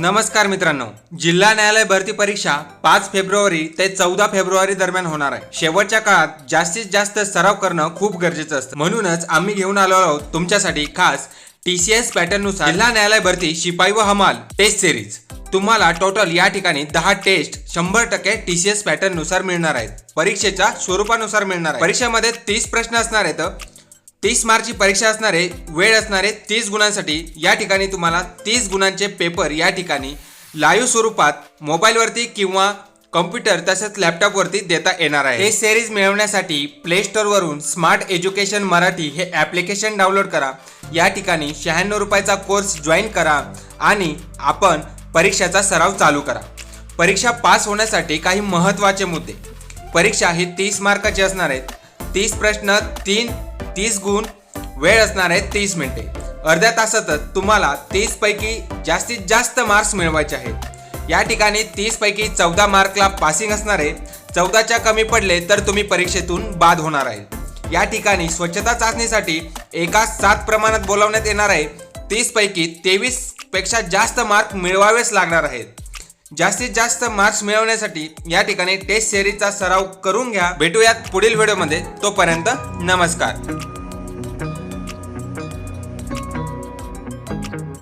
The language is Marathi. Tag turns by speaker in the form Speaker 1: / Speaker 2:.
Speaker 1: नमस्कार मित्रांनो. जिल्हा न्यायालय भरती परीक्षा पाच फेब्रुवारी ते चौदा फेब्रुवारी दरम्यान होणार आहे. शेवटच्या काळात जास्तीत जास्त सराव करणं खूप गरजेचं असतं. म्हणूनच आम्ही घेऊन आलो आहोत तुमच्यासाठी खास टी सी एस पॅटर्ननुसार जिल्हा न्यायालय भरती शिपाई व हमाल टेस्ट सिरीज. तुम्हाला टोटल या ठिकाणी दहा टेस्ट शंभर टक्के टी सी एस पॅटर्ननुसार मिळणार आहेत. परीक्षेच्या स्वरूपानुसार मिळणार आहे परीक्षेमध्ये तीस प्रश्न असणार आहेत. तीस मार्कची परीक्षा असणारे वेळ असणारे तीस गुणांसाठी या ठिकाणी तुम्हाला तीस गुणांचे पेपर या ठिकाणी लाईव्ह स्वरूपात मोबाईलवरती किंवा कम्प्युटर तसेच लॅपटॉपवरती देता येणार आहे. हे सिरीज मिळवण्यासाठी प्ले स्टोअरवरून स्मार्ट एज्युकेशन मराठी हे ॲप्लिकेशन डाउनलोड करा. या ठिकाणी शहाण्णव रुपयाचा कोर्स जॉईन करा आणि आपण परीक्षेचा सराव चालू करा. परीक्षा पास होण्यासाठी काही महत्त्वाचे मुद्दे. परीक्षा ही तीस मार्काची असणार आहेत. तीस प्रश्न तीन तीस गुण वेळ असणार आहे तीस मिनिटे. अर्ध्या तासातच तुम्हाला तीस पैकी जास्तीत जास्त मार्क्स मिळवायचे आहेत. या ठिकाणी तीस पैकी चौदा मार्कला पासिंग असणार आहे. चौदाच्या कमी पडले तर तुम्ही परीक्षेतून बाद होणार आहे. या ठिकाणी स्वच्छता चाचणीसाठी एका सात प्रमाणात बोलावण्यात येणार आहे. तीस पैकी तेवीसपेक्षा जास्त मार्क मिळवावेच लागणार आहेत. जास्तीत जास्त मार्क्स मिळवण्यासाठी या ठिकाणी टेस्ट सिरीजचा सराव करून घ्या. भेटूयात पुढील व्हिडिओमध्ये तोपर्यंत नमस्कार.